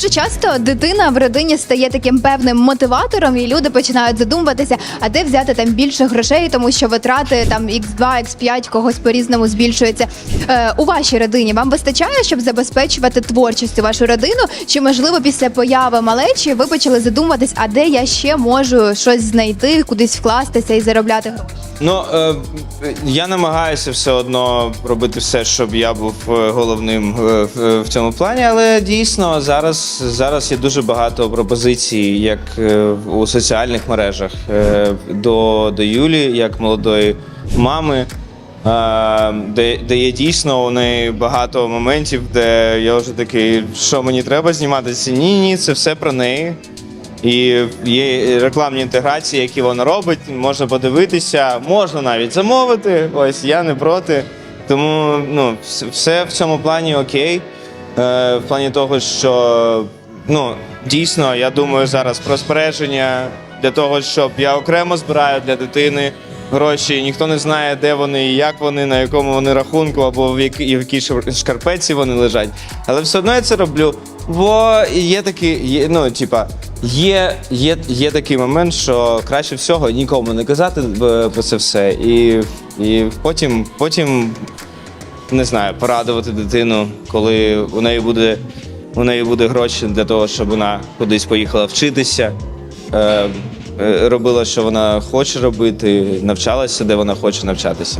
Дуже часто дитина в родині стає таким певним мотиватором, і люди починають задумуватися, а де взяти там більше грошей, тому що витрати там x2, x5 когось по-різному збільшуються. Е, у вашій родині вам вистачає, щоб забезпечувати творчістю вашу родину? Чи можливо після появи малечі ви почали задумуватись, а де я ще можу щось знайти, кудись вкластися і заробляти гроші? Ну е, я намагаюся все одно робити все, щоб я був е, головним е, в, цьому плані, але дійсно зараз, зараз є дуже багато пропозицій, як е, у соціальних мережах до, до Юлі, як молодої мами. Де, де є дійсно у неї багато моментів, де я вже такий, що мені треба зніматися? Ні, ні, це все про неї. І є рекламні інтеграції, які вона робить, можна подивитися, можна навіть замовити. Ось я не проти. Тому ну, все в цьому плані окей. Е, в плані того, що ну, дійсно, я думаю, зараз про збереження для того, щоб я окремо збираю для дитини гроші. Ніхто не знає, де вони як вони, на якому вони рахунку, або в якій, в якій шкарпетці вони лежать. Але все одно я це роблю. Бо є такий, є, ну, типа, є, є, є такий момент, що краще всього нікому не казати е, про це все. І, і потім, потім не знаю, порадувати дитину, коли у неї буде, у неї буде гроші для того, щоб вона кудись поїхала вчитися. Е, е, робила, що вона хоче робити, навчалася, де вона хоче навчатися.